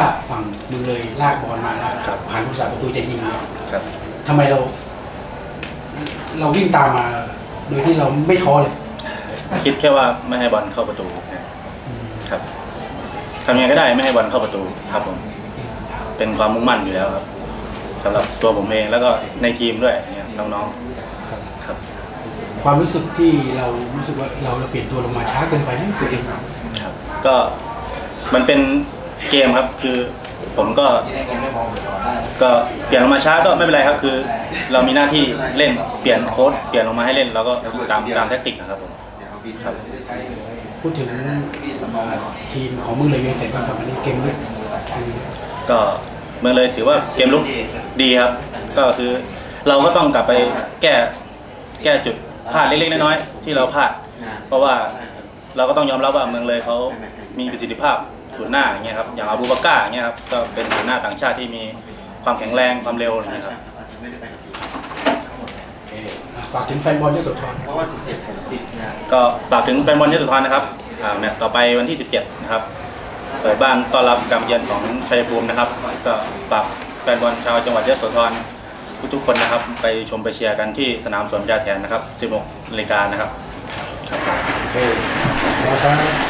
ฝั่งมึงเลยลากบอลมาแล้วครับผ่านผู้สาประตูจะยิงเนี่ยครับ ทำไมเรา เราวิ่งตามมา โดยที่เราไม่ท้อเลยคิดแค่ว่าไม่ให้บอลเข้าประตูครับทำยังไงก็ได้ไม่ให้บอลเข้าประตูครับผม เป็นความมุ่งมั่นอยู่แล้วครับสำหรับตัวผมเองแล้วก็ในทีมด้วยเนี่ยน้องๆครับ ความรู้สึกที่เรารู้สึกว่าเราเราเปลี่ยนตัวลงมาช้าเกินไปนั่นคือเองครับ ก็มันเป็น เกมครับคือผมก็ก็เปลี่ยนลงมาช้าก็ไม่เป็นไรครับคือ เรามีหน้าที่เล่นเปลี่ยนโค้ดเปลี่ยนลงมาให้เล่นเราก็ตามตามแทคติกนะครับผมครับพูดถึงทีมของมึงเลยยูไนเต็ดบ้างครับอันนี้เกมลึกก็เมืองเลยถือว่าเกมลุกดีครับ ก็คือเราก็ต้องกลับไปแก้แก้จุดพลาดเล็กๆน้อยๆที่เราพลาด เพราะว่าเราก็ต้องยอมรับว่าเมืองเลยเขามีประสิทธิภาพ ศูนย์หน้าอย่างเงี้ยครับอย่างอาบูบาก้าอย่างเงี้ยครับก็เป็นศูนย์หน้าต่างชาติที่มีความแข็งแรงความเร็วอะไรเงี้ยครับอะฝากถึงแฟนบอลที่สุดทอนเพราะว่า17ผมติดงานก็ฝากถึงแฟนบอลที่สุดทรนะครับอ่าแมตช์ต่อไปวันที่ 17 นะครับ เปิดบ้านต้อนรับการเยือนของชัยภูมินะครับ ก็ฝากแฟนบอลชาวจังหวัดยะโสธรทุกๆคนนะครับ ไปชมไปเชียร์กันที่สนามสวนยาแทนนะครับ 16นาฬิกานะครับ ครับผม โอเคขอบคุณครับ